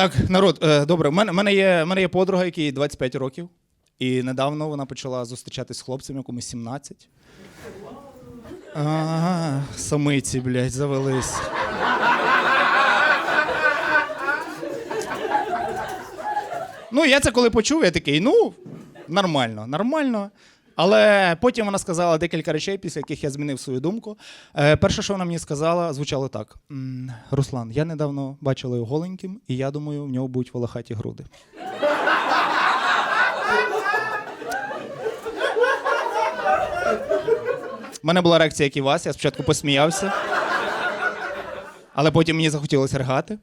Так, народ, е, добре. У мене, мене, є, мене є подруга, якій 25 років. І недавно вона почала зустрічатись з хлопцем, якому 17. Ага, самиці, блядь, завелись. Ну, я це коли почув, я такий, ну, нормально, нормально. Але потім вона сказала декілька речей, після яких я змінив свою думку. Е, перше, що вона мені сказала, звучало так: Руслан, я недавно бачила його голеньким, і я думаю, в нього будуть волохаті груди. У мене була реакція, як і вас, я спочатку посміявся, але потім мені захотілося ригати.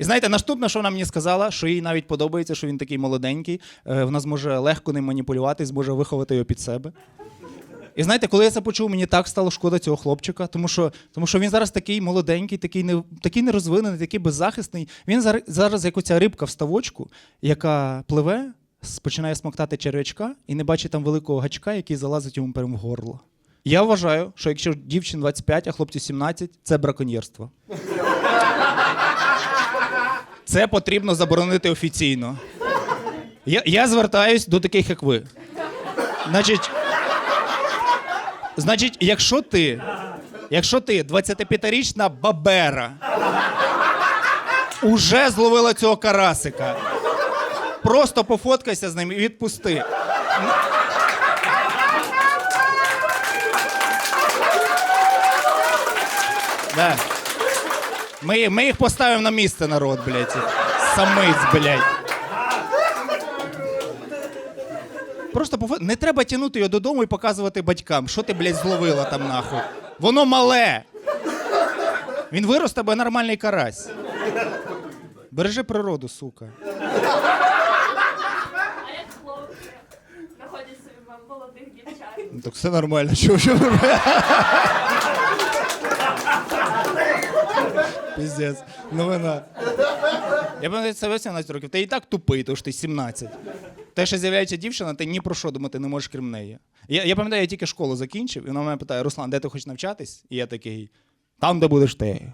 І знаєте, наступне, що вона мені сказала, що їй навіть подобається, що він такий молоденький, е, вона зможе легко ним маніпулювати, зможе виховати його під себе. І знаєте, коли я це почув, мені так стало шкода цього хлопчика, тому що, тому що він зараз такий молоденький, такий, не, такий нерозвинений, такий беззахисний. Він зараз, зараз як оця рибка в ставочку, яка пливе, починає смоктати черв'ячка і не бачить там великого гачка, який залазить йому прямо в горло. Я вважаю, що якщо дівчин 25, а хлопцю 17, це браконьєрство. Це потрібно заборонити офіційно. Я, я звертаюсь до таких, як ви. Значить, значить, якщо ти, якщо ти 25-річна бабера, уже зловила цього карасика, просто пофоткайся з ним і відпусти. Да. Ми, ми їх поставимо на місце, народ, блядь. Самиць, блядь. Просто пофо- не треба тягнути його додому і показувати батькам, що ти, блядь, зловила там нахуй. Воно мале. Він вирос тебе нормальний карась. Бережи природу, сука. А як хлопці знаходять собі молодих дівчат? Ну, так все нормально. Що, що? Піздець. Новина. Я пам'ятаю, це 18 років. Ти і так тупий, тому що ти 17. Те, що з'являється дівчина, ти ні про що думати не можеш крім неї. Я, я пам'ятаю, я тільки школу закінчив, і вона мене питає: Руслан, де ти хочеш навчатись? І я такий, там, де будеш ти.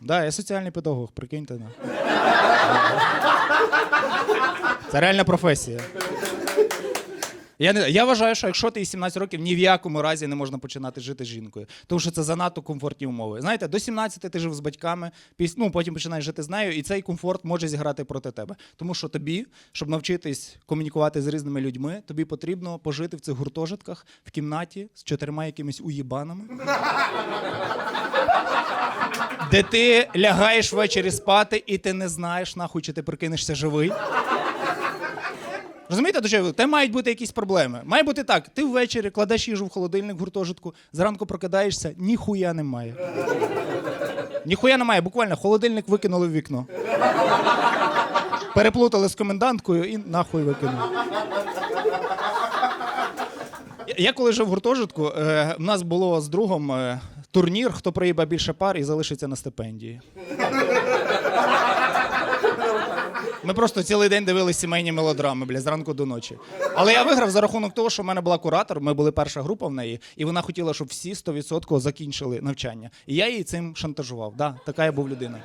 Да, я соціальний педагог, прикиньте. ну. Це реальна професія. Я, не, я вважаю, що якщо ти 17 років, ні в якому разі не можна починати жити з жінкою, тому що це занадто комфортні умови. Знаєте, до 17 ти жив з батьками, піс, ну, потім починаєш жити з нею, і цей комфорт може зіграти проти тебе. Тому що тобі, щоб навчитись комунікувати з різними людьми, тобі потрібно пожити в цих гуртожитках в кімнаті з чотирма якимись уїбанами. Де ти лягаєш ввечері спати, і ти не знаєш, нахуй, чи ти прикинешся живий. Розумієте, до чого? Те мають бути якісь проблеми. Має бути так: ти ввечері кладеш їжу в холодильник гуртожитку, зранку прокидаєшся, ніхуя немає. Ніхуя немає, буквально холодильник викинули в вікно. Переплутали з коменданткою і нахуй викинули. Я- коли жив в гуртожитку, е, в нас було з другом е, турнір, хто проїбе більше пар і залишиться на стипендії. Ми просто цілий день дивилися сімейні мелодрами, бля, зранку до ночі. Але я виграв за рахунок того, що в мене була куратор, ми були перша група в неї, і вона хотіла, щоб всі 100% закінчили навчання. І я її цим шантажував. Да, така я був людина.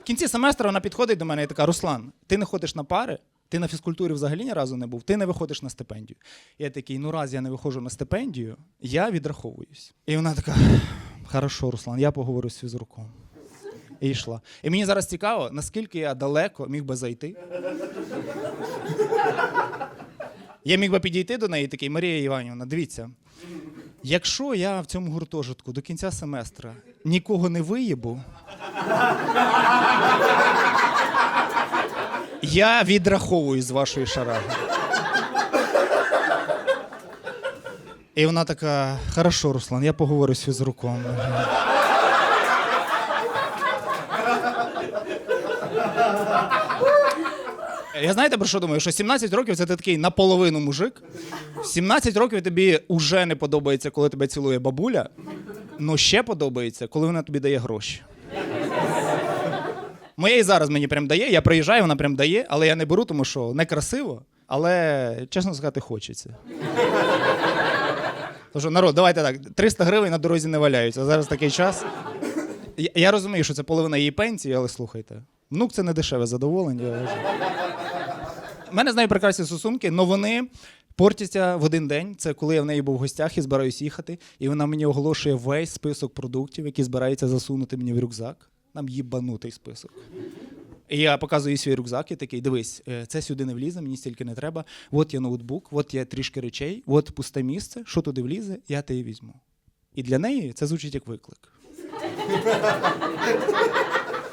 В кінці семестру вона підходить до мене і така: Руслан, ти не ходиш на пари, ти на фізкультурі взагалі ні разу не був, ти не виходиш на стипендію. Я такий, ну раз я не виходжу на стипендію, я відраховуюсь. І вона така: хорошо, Руслан, я поговорю з фізруком. І йшла. І мені зараз цікаво, наскільки я далеко міг би зайти. Я міг би підійти до неї такий, Марія Іванівна, дивіться, якщо я в цьому гуртожитку до кінця семестра нікого не виїбу, я відраховую з вашої шараги. І вона така: хорошо, Руслан, я поговорю з фізруком. Я знаєте про що думаю? Що 17 років це ти такий наполовину мужик. 17 років тобі вже не подобається, коли тебе цілує бабуля. Ну ще подобається, коли вона тобі дає гроші. Моя і зараз мені прям дає. Я приїжджаю, вона прям дає, але я не беру, тому що некрасиво, але чесно сказати, хочеться. Тож, народ, давайте так, 300 гривень на дорозі не валяються. Зараз такий час. Я, я розумію, що це половина її пенсії, але слухайте. Внук це не дешеве задоволення. У мене з нею прекрасні стосунки, але вони портяться в один день. Це коли я в неї був в гостях і збираюсь їхати, і вона мені оголошує весь список продуктів, які збирається засунути мені в рюкзак. Нам їбанутий список. І я показую свій рюкзак і такий: дивись, е, це сюди не влізе, мені стільки не треба. От є ноутбук, от є трішки речей, от пусте місце. Що туди влізе, я те і візьму. І для неї це звучить як виклик.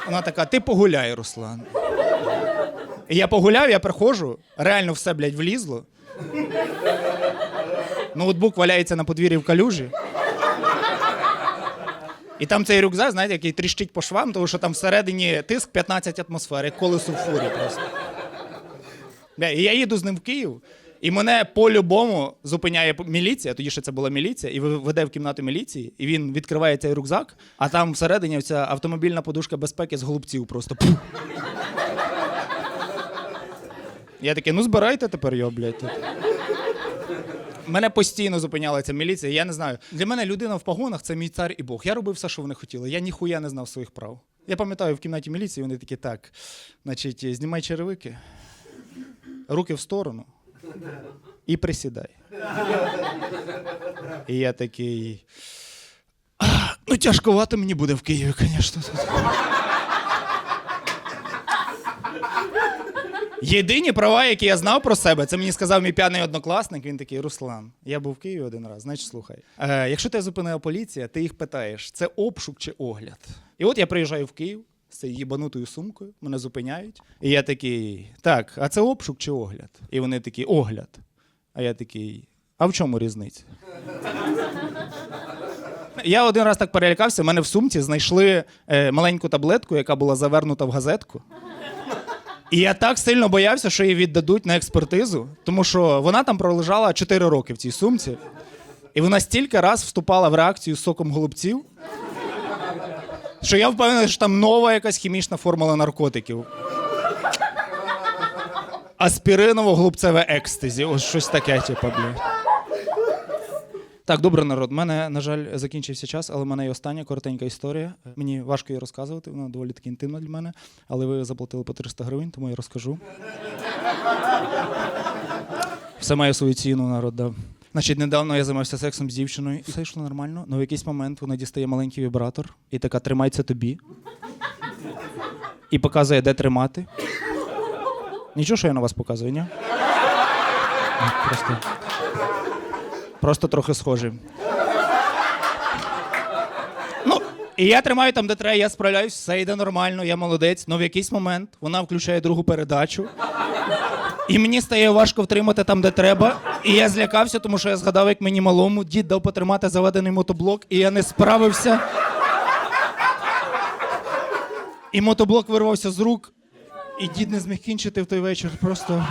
Вона така: ти погуляй, Руслан. І я погуляв, я приходжу, реально все, блядь, влізло. Ноутбук валяється на подвір'ї в калюжі. І там цей рюкзак, знаєте, який тріщить по швам, тому що там всередині тиск 15 атмосфер, як колесо в фурі просто. І я їду з ним в Київ, і мене по-любому зупиняє міліція, тоді ще це була міліція, і веде в кімнату міліції, і він відкриває цей рюкзак, а там всередині ця автомобільна подушка безпеки з голубців просто. Пух. Я такий, ну збирайте тепер його, блядь. Мене постійно зупиняла ця міліція. Я не знаю. Для мене людина в погонах це мій цар і Бог. Я робив все, що вони хотіли. Я ніхуя не знав своїх прав. Я пам'ятаю, в кімнаті міліції вони такі, так, значить, знімай черевики, руки в сторону і присідай. І я такий. Ну, тяжковато мені буде в Києві, звісно. Єдині права, які я знав про себе, це мені сказав мій п'яний однокласник. Він такий: Руслан, я був в Києві один раз, значить, слухай. Е, якщо тебе зупинила поліція, ти їх питаєш, це обшук чи огляд. І от я приїжджаю в Київ з цією їбанутою сумкою, мене зупиняють. І я такий: так, а це обшук чи огляд? І вони такі, огляд. А я такий, а в чому різниця? Я один раз так перелякався, в мене в сумці знайшли е, маленьку таблетку, яка була завернута в газетку. І я так сильно боявся, що її віддадуть на експертизу, тому що вона там пролежала 4 роки в цій сумці. І вона стільки раз вступала в реакцію з соком голубців, що я впевнений, що там нова якась хімічна формула наркотиків. Аспіриново-голубцеве екстазі. Ось щось таке, типу, блядь. Так, добре, народ. У мене, на жаль, закінчився час, але в мене є остання коротенька історія. Мені важко її розказувати, вона доволі таки інтимна для мене. Але ви заплатили по 300 гривень, тому я розкажу. Все має свою ціну, народ. Да. Значить, недавно я займався сексом з дівчиною, і все йшло нормально. але в якийсь момент вона дістає маленький вібратор і така тримайся тобі. І показує, де тримати. Нічого, що я на вас показую, ні? Ні, Просто. Просто трохи схожі. Ну, і я тримаю там, де треба, я справляюсь, все йде нормально, я молодець. але в якийсь момент вона включає другу передачу. І мені стає важко втримати там, де треба. І я злякався, тому що я згадав, як мені малому дід дав потримати заведений мотоблок, і я не справився. І мотоблок вирвався з рук, і дід не зміг кінчити в той вечір. Просто.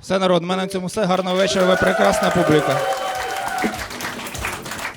Все, народ, в мене на цьому все. Гарного вечора, ви прекрасна публіка.